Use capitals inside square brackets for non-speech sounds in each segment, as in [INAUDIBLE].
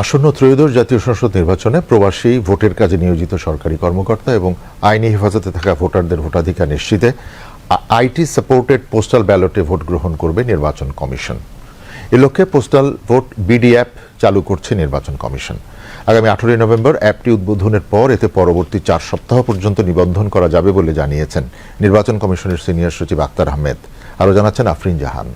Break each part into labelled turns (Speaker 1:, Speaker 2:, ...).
Speaker 1: আসন্ন ত্রয়োদশ জাতীয় সংসদ নির্বাচনে প্রবাসী ভোটের কাজে নিয়োজিত সরকারি কর্মকর্তা এবং আইনি হেফাজতে থাকা ভোটারদের ভোটাধিকার নিশ্চিতে আইটি সাপোর্টেড পোস্টাল ব্যালটে ভোট গ্রহণ করবে নির্বাচন কমিশন। এ লক্ষ্যে পোস্টাল ভোট বিডি অ্যাপ চালু করছে নির্বাচন কমিশন। আগামী আঠারোই নভেম্বর অ্যাপটি উদ্বোধনের পর এতে পরবর্তী চার সপ্তাহ পর্যন্ত নিবন্ধন করা যাবে বলে জানিয়েছেন নির্বাচন কমিশনের সিনিয়র সচিব আক্তার আহমেদ। আরও জানাচ্ছেন আফরিন জাহান।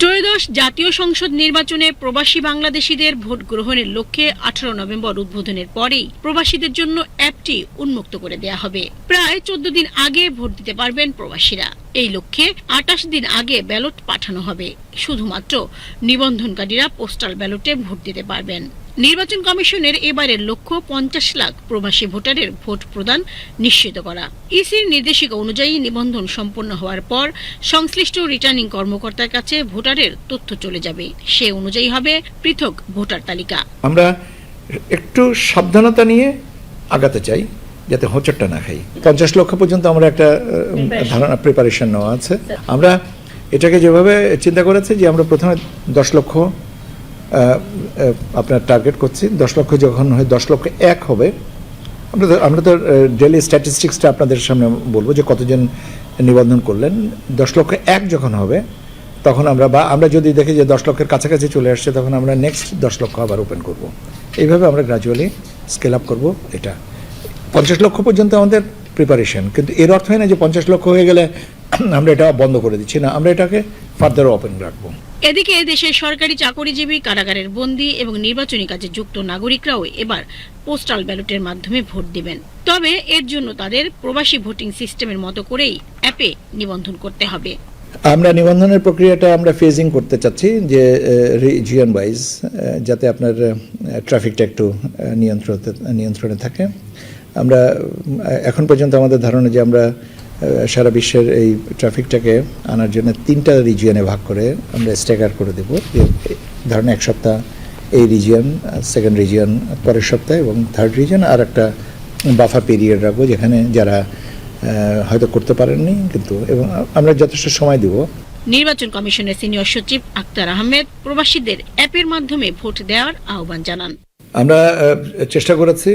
Speaker 2: ত্রয়োদশ জাতীয় সংসদ নির্বাচনে প্রবাসী বাংলাদেশিদের ভোট গ্রহণের লক্ষ্যে আঠারো নভেম্বর উদ্বোধনের পরেই প্রবাসীদের জন্য অ্যাপটি উন্মুক্ত করে দেয়া হবে। প্রায় চোদ্দ দিন আগে ভোট দিতে পারবেন প্রবাসীরা। এই লক্ষ্যে আটাশ দিন আগে ব্যালট পাঠানো হবে। শুধুমাত্র নিবন্ধনকারীরা পোস্টাল ব্যালটে ভোট দিতে পারবেন। নির্বাচন কমিশনের এবারের লক্ষ্য পঞ্চাশ লাখ প্রবাসী ভোটারের ভোট প্রদান নিশ্চিত করা। ইসির নির্দেশিকা অনুযায়ী নিবন্ধন সম্পন্ন হওয়ার পর সংশ্লিষ্ট রিটার্নিং কর্মকর্তার কাছে ভোটারের তথ্য চলে যাবে। সে অনুযায়ী হবে পৃথক ভোটার তালিকা।
Speaker 3: আমরা একটু সাবধানতা নিয়ে আগাতে চাই। যাতে হোঁচটটা না খাই। পঞ্চাশ লক্ষ পর্যন্ত আমরা একটা ধারণা প্রিপারেশন নেওয়া আছে। আমরা এটাকে যেভাবে চিন্তা করেছি যে আমরা প্রথমে দশ লক্ষ আপনার টার্গেট করছি। দশ লক্ষ যখন হয়, দশ লক্ষ এক হবে, আমরা তো আমরা তো ডেলি স্ট্যাটিস্টিক্সটা আপনাদের সামনে বলব যে কতজন নিবন্ধন করলেন। দশ লক্ষ এক যখন হবে, তখন আমরা, বা আমরা যদি দেখি যে দশ লক্ষের কাছাকাছি চলে আসছে, তখন আমরা নেক্সট দশ লক্ষ আবার ওপেন করব। এইভাবে আমরা গ্রাজুয়ালি স্কেল আপ করব এটা। পঞ্চাশ লক্ষ পর্যন্ত আমাদের প্রিপারেশন কিন্তু এর অর্থ হয় না যে পঞ্চাশ লক্ষ হয়ে গেলে [CLEARS THROAT] আমরা এটা বন্ধ করে দিচ্ছি। না আমরা এটাকে ফার্দার ওপেন রাখব।
Speaker 2: এদিকে দেশের সরকারি চাকরিজীবী কারাগারের বন্দী এবং নির্বাচনী কাজে যুক্ত নাগরিকরাও এবার পোস্টাল ব্যালটের মাধ্যমে ভোট দিবেন। তবে এর জন্য তাদের প্রবাসী ভোটিং সিস্টেমের মতো করেই অ্যাপে নিবন্ধন করতে হবে।
Speaker 3: আমরা নিবন্ধনের প্রক্রিয়াটা আমরা ফেজিং করতে চাচ্ছি যে রিজিয়ন ওয়াইজ যাতে আপনার ট্রাফিকটা একটু নিয়ন্ত্রণে নিয়ন্ত্রণে থাকে। আমরা এখন পর্যন্ত আমাদের ধারণা যে আমরা সারা বিশ্বের এই ট্রাফিকটাকে আনার জন্য তিনটা রিজিয়নে ভাগ করে আমরা স্ট্যাগার করে দেব। যে ধরেন এক সপ্তাহ এই রিজিয়ন সেকেন্ড রিজিয়ন পরের সপ্তাহে এবং থার্ড রিজিয়ন আর একটা বাফা পিরিয়ড রাখব যেখানে যারা হয়তো করতে পারেননি কিন্তু এবং আমরা যথেষ্ট সময় দেব।
Speaker 2: নির্বাচন কমিশনের সিনিয়র সচিব আক্তার আহমেদ প্রবাসীদের অ্যাপের মাধ্যমে ভোট দেওয়ার আহ্বান জানান।
Speaker 3: আমরা চেষ্টা করেছি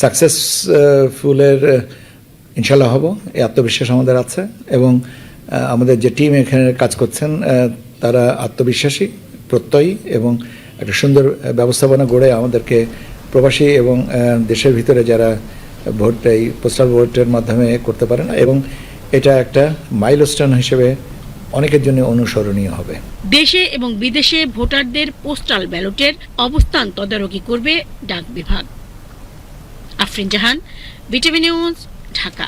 Speaker 3: সাকসেসফুলের ইনশাল্লাহ হব, এই আত্মবিশ্বাস আমাদের আছে এবং আমাদের যে টিম এখানে কাজ করছেন তারা আত্মবিশ্বাসী, প্রত্যয়ী এবং একটা সুন্দর ব্যবস্থাপনা গড়ে আমাদেরকে প্রবাসী এবং দেশের ভিতরে যারা ভোট এই পোস্টাল ভোটের মাধ্যমে করতে পারে না এবং এটা একটা মাইলস্টোন হিসেবে অনেকের জন্য অনুসরণীয় হবে।
Speaker 2: দেশে এবং বিদেশে ভোটারদের পোস্টাল ব্যালটের অবস্থান তদারকি করবে ডাক বিভাগ। Afrin Jahan BTV news Dhaka.